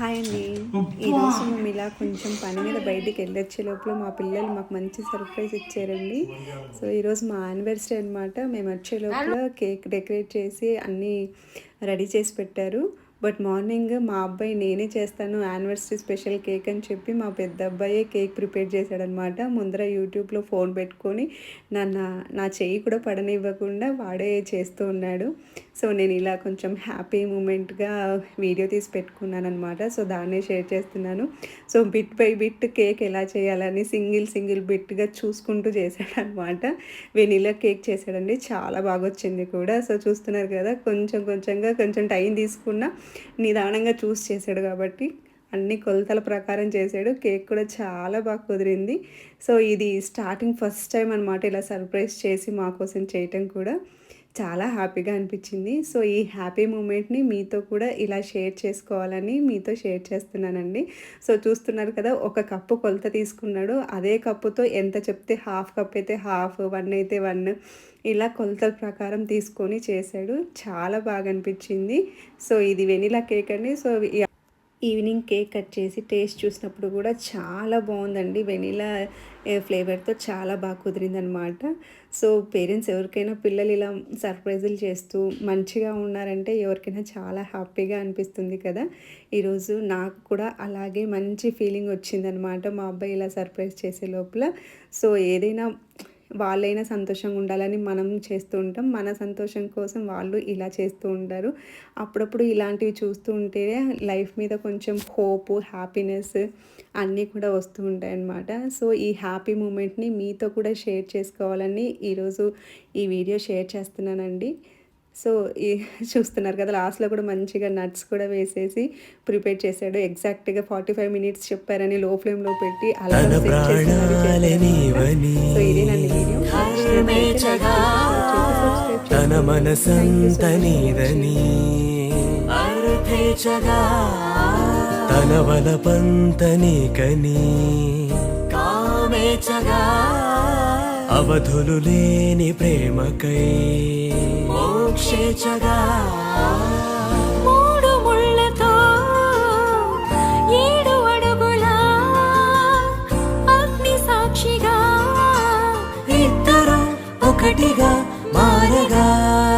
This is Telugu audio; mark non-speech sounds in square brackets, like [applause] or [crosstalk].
హాయ్ అండి. ఈరోజు మేము ఇలా కొంచెం పని మీద బయటికి వెళ్ళొచ్చే లోపల మా పిల్లలు మాకు మంచి సర్ప్రైజ్ ఇచ్చారండి. సో ఈరోజు మా యానివర్సరీ అనమాట మేము వచ్చే లోపల కేక్ డెకరేట్ చేసి అన్నీ రెడీ చేసి పెట్టారు. బట్ మార్నింగ్ మా అబ్బాయి నేనే చేస్తాను యానివర్సరీ స్పెషల్ కేక్ అని చెప్పి మా పెద్ద అబ్బాయే కేక్ ప్రిపేర్ చేశాడనమాట. ముందర యూట్యూబ్లో ఫోన్ పెట్టుకొని నన్ను నా- నా చెయ్యి కూడా పడనివ్వకుండా వాడే చేస్తూ ఉన్నాడు. సో నేను ఇలా కొంచెం హ్యాపీ మూమెంట్గా వీడియో తీసి పెట్టుకున్నాను అనమాట సో దాన్నే షేర్ చేస్తున్నాను. So bit by bit cake ఎలా చేయాలని సింగిల్ సింగిల్ బిట్గా చూసుకుంటూ చేశాడనమాట. వెనీలా కేక్ చేశాడండి. చాలా బాగా వచ్చింది కూడా. సో చూస్తున్నారు కదా కొంచెం కొంచెంగా కొంచెం టైం తీసుకున్నా నిదానంగా చూస్ చేశాడు కాబట్టి అన్ని కొలతల ప్రకారం చేశాడు కేక్ కూడా చాలా బాగా కుదిరింది. సో ఇది స్టార్టింగ్ ఫస్ట్ టైం అనమాట ఇలా సర్ప్రైజ్ చేసి మా కోసం చేయటం కూడా. చాలా హ్యాపీగా అనిపించింది. సో ఈ హ్యాపీ మూమెంట్ని మీతో కూడా ఇలా షేర్ చేసుకోవాలని మీతో షేర్ చేస్తున్నానండి. సో చూస్తున్నారు కదా ఒక కప్పు కొలత తీసుకున్నాడు. అదే కప్పుతో ఎంత చెప్తే హాఫ్ కప్ అయితే హాఫ్ వన్ అయితే వన్ ఇలా కొలతల ప్రకారం తీసుకొని చేశాడు. చాలా బాగా అనిపించింది. సో ఇది వెనీలా కేక్ అండి. సో ఈవినింగ్ కేక్ కట్ చేసి టేస్ట్ చూసినప్పుడు కూడా చాలా బాగుందండి. వెనీలా ఫ్లేవర్తో చాలా బాగా కుదిరిందనమాట సో పేరెంట్స్ ఎవరికైనా పిల్లలు ఇలా సర్ప్రైజులు చేస్తూ మంచిగా ఉన్నారంటే ఎవరికైనా చాలా హ్యాపీగా అనిపిస్తుంది కదా. ఈరోజు నాకు కూడా అలాగే మంచి ఫీలింగ్ వచ్చిందనమాట మా అబ్బాయి ఇలా సర్ప్రైజ్ చేసే లోపల. సో ఏదైనా వాళ్ళైనా సంతోషంగా ఉండాలని మనం చేస్తూ ఉంటాం. మన సంతోషం కోసం వాళ్ళు ఇలా చేస్తూ ఉంటారు. అప్పుడప్పుడు ఇలాంటివి చూస్తూ ఉంటే లైఫ్ మీద కొంచెం హోప్ హ్యాపీనెస్ అన్నీ కూడా వస్తూ ఉంటాయి అన్నమాట. సో ఈ హ్యాపీ మూమెంట్ని మీతో కూడా షేర్ చేసుకోవాలని ఈరోజు ఈ వీడియో షేర్ చేస్తున్నానండి. సో ఈ [laughs] చూస్తున్నారు కదా లాస్ట్లో కూడా మంచిగా నట్స్ కూడా వేసేసి ప్రిపేర్ చేశాడు. ఎగ్జాక్ట్గా ఫార్టీ ఫైవ్ మినిట్స్ చెప్పారని లో ఫ్లేమ్లో పెట్టి అలా సో వీడియో. తన మనసంత నీదని అర్థేచగా తన అవధులు లేని ప్రేమకై. మోక్షేచగా. మూడు ముళ్ళతో ఏడు అడుగుల అగ్ని సాక్షిగా. ఇద్దరు ఒకటిగా మారగా.